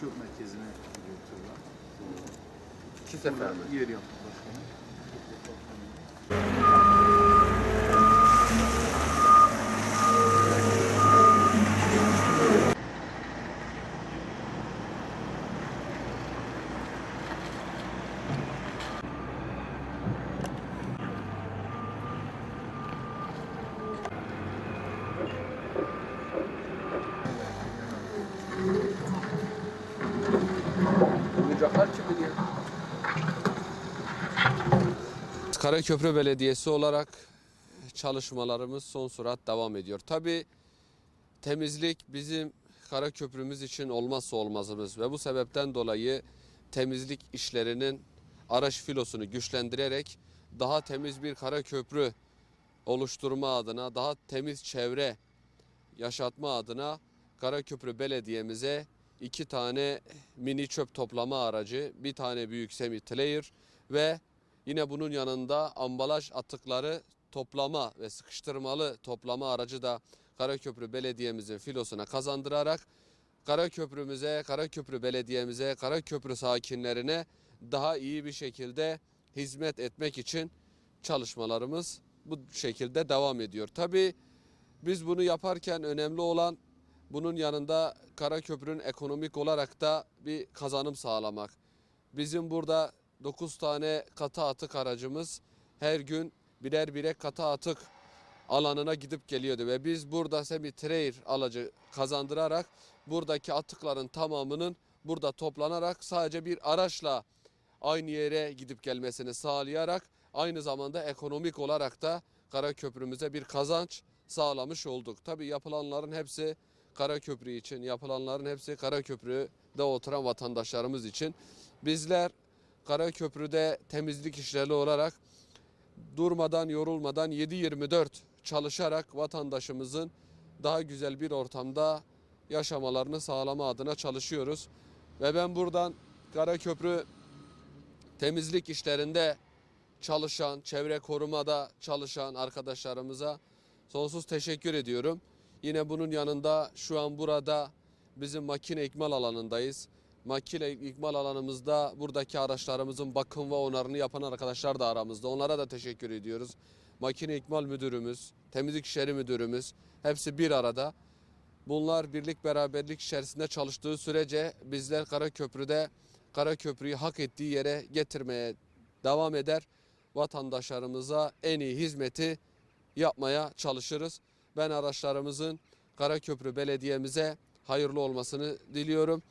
çöp merkezine gidiyor tırlar. İki sefer mi? Yer yaptık başkanım. Karaköprü Belediyesi olarak çalışmalarımız son sürat devam ediyor. Tabii temizlik bizim Karaköprümüz için olmazsa olmazımız ve bu sebepten dolayı temizlik işlerinin araç filosunu güçlendirerek daha temiz bir Karaköprü oluşturma adına, daha temiz çevre yaşatma adına Karaköprü Belediye'mize iki tane mini çöp toplama aracı, bir tane büyük semi trailer ve yine bunun yanında ambalaj atıkları toplama ve sıkıştırmalı toplama aracı da Karaköprü Belediye'mizin filosuna kazandırarak Karaköprümüze, Karaköprü Belediye'mize, Karaköprü sakinlerine daha iyi bir şekilde hizmet etmek için çalışmalarımız bu şekilde devam ediyor. Tabii biz bunu yaparken önemli olan bunun yanında Karaköprü'nün ekonomik olarak da bir kazanım sağlamak. Bizim burada 9 tane katı atık aracımız her gün birer birer katı atık alanına gidip geliyordu ve biz burada semi trailer alacı kazandırarak buradaki atıkların tamamının burada toplanarak sadece bir araçla aynı yere gidip gelmesini sağlayarak aynı zamanda ekonomik olarak da Karaköprümüze bir kazanç sağlamış olduk. Tabii yapılanların hepsi Karaköprü için, yapılanların hepsi Karaköprü'de oturan vatandaşlarımız için. Bizler Karaköprü'de temizlik işleri olarak durmadan, yorulmadan 7-24 çalışarak vatandaşımızın daha güzel bir ortamda yaşamalarını sağlama adına çalışıyoruz. Ve ben buradan Karaköprü temizlik işlerinde çalışan, çevre korumada çalışan arkadaşlarımıza sonsuz teşekkür ediyorum. Yine bunun yanında şu an burada bizim makine ikmal alanındayız. Makine ikmal alanımızda buradaki araçlarımızın bakım ve onarını yapan arkadaşlar da aramızda. Onlara da teşekkür ediyoruz. Makine ikmal müdürümüz, temizlik işleri müdürümüz hepsi bir arada. Bunlar birlik beraberlik içerisinde çalıştığı sürece bizler Karaköprü'de Karaköprü'yü hak ettiği yere getirmeye devam eder. Vatandaşlarımıza en iyi hizmeti yapmaya çalışırız. Ben araçlarımızın Karaköprü Belediye'mize hayırlı olmasını diliyorum.